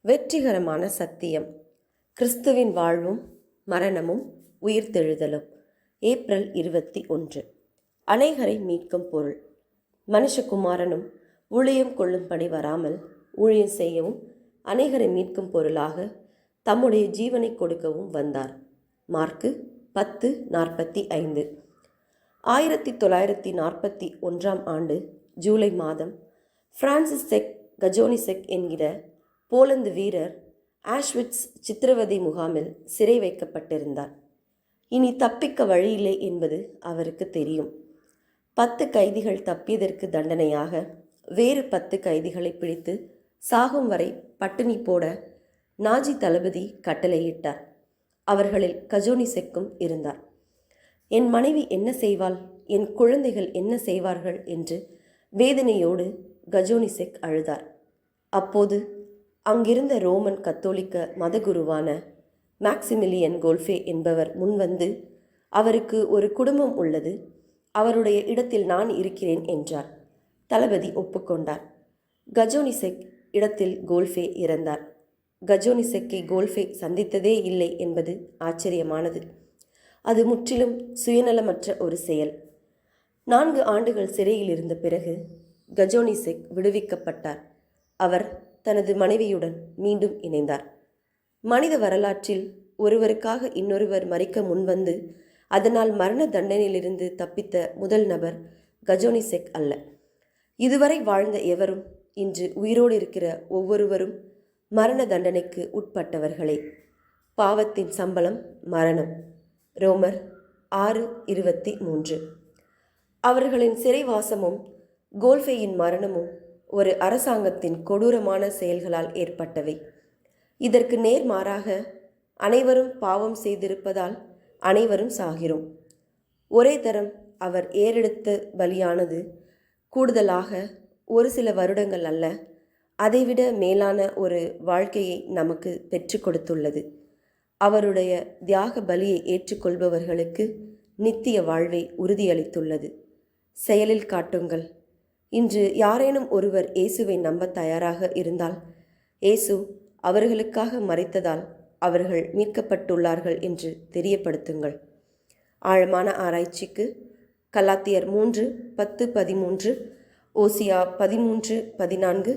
வெற்றிகரமான சத்தியம். கிறிஸ்துவின் வாழ்வும் மரணமும் உயிர்த்தெழுதலும். ஏப்ரல் இருபத்தி ஒன்று. அநேகரை மீட்கும் பொருள். மனுஷகுமாரனும் ஊழியம் கொள்ளும்படி வராமல் ஊழியம் செய்யவும் அநேகரை மீட்கும் பொருளாக தம்முடைய ஜீவனை கொடுக்கவும் வந்தார். மார்க்கு பத்து நாற்பத்தி ஐந்து. ஆயிரத்தி தொள்ளாயிரத்தி நாற்பத்தி ஒன்றாம் ஆண்டு ஜூலை மாதம் பிரான்சிஸ் செக் கஜோனிசெக் என்கிற போலந்து வீரர் ஆஷ்விட்ஸ் சித்திரவதை முகாமில் சிறை வைக்கப்பட்டிருந்தார். இனி தப்பிக்க வழியில்லை என்பது அவருக்கு தெரியும். பத்து கைதிகள் தப்பியதற்கு தண்டனையாக வேறு பத்து கைதிகளை பிடித்து சாகும் வரை பட்டினி போட நாஜி தளபதி கட்டளையிட்டார். அவர்களில் கஜோனி செக்கும் இருந்தார். என் மனைவி என்ன செய்வாள்? என் குழந்தைகள் என்ன செய்வார்கள்? என்று வேதனையோடு கஜோனிசெக் அழுதார். அப்போது அங்கிருந்த ரோமன் கத்தோலிக்க மதகுருவான மேக்சிமிலியன் கோல்ஃபே என்பவர் முன்வந்து அவருக்கு ஒரு குடும்பம் உள்ளது. அவருடைய இடத்தில் நான் இருக்கிறேன் என்றார். தளபதி ஒப்புக்கொண்டார். கஜோனிசெக் இடத்தில் கோல்ஃபே இறந்தார். கஜோனிசெக்கை கோல்ஃபே சந்தித்ததே இல்லை என்பது ஆச்சரியமானது. அது முற்றிலும் சுயநலமற்ற ஒரு செயல். நான்கு ஆண்டுகள் சிறையில் இருந்த பிறகு கஜோனிசெக் விடுவிக்கப்பட்டார். அவர் தனது மனைவியுடன் மீண்டும் இணைந்தார். மனித வரலாற்றில் ஒருவருக்காக இன்னொருவர் மறிக்க முன்வந்து அதனால் மரண தண்டனையிலிருந்து தப்பித்த முதல் நபர் கஜோனிசெக் அல்ல. இதுவரை வாழ்ந்த எவரும் இன்று உயிரோடு இருக்கிற ஒவ்வொருவரும் மரண தண்டனைக்கு உட்பட்டவர்களே. பாவத்தின் சம்பளம் மரணம். ரோமர் ஆறு இருபத்தி மூன்று. அவர்களின் சிறைவாசமும் கோல்ஃபேயின் மரணமும் ஒரு அரசாங்கத்தின் கொடூரமான செயல்களால் ஏற்பட்டவை. இதற்கு நேர்மாறாக அனைவரும் பாவம் செய்திருப்பதால் அனைவரும் சாகிறோம். ஒரே தரம் அவர் ஏறெடுத்த பலியானது கூடுதலாக ஒரு சில வருடங்கள் அல்ல அதைவிட மேலான ஒரு வாழ்க்கையை நமக்கு பெற்று கொடுத்துள்ளது. அவருடைய தியாக பலியை ஏற்றுக்கொள்பவர்களுக்கு நித்திய வாழ்வை உறுதியளித்துள்ளது. செயலில் காட்டுங்கள். இன்று யாரேனும் ஒருவர் இயேசுவை நம்ப தயாராக இருந்தால் இயேசு அவர்களுக்காக மறைத்ததால் அவர்கள் மீட்கப்பட்டுள்ளார்கள் என்று தெரியப்படுத்துங்கள். ஆழமான ஆராய்ச்சிக்கு கலாத்தியர் மூன்று பத்து பதிமூன்று ஓசியா பதிமூன்று பதினான்கு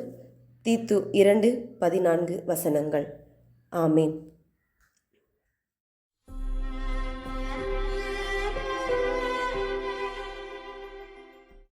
தீத்து இரண்டு பதினான்கு வசனங்கள். ஆமேன்.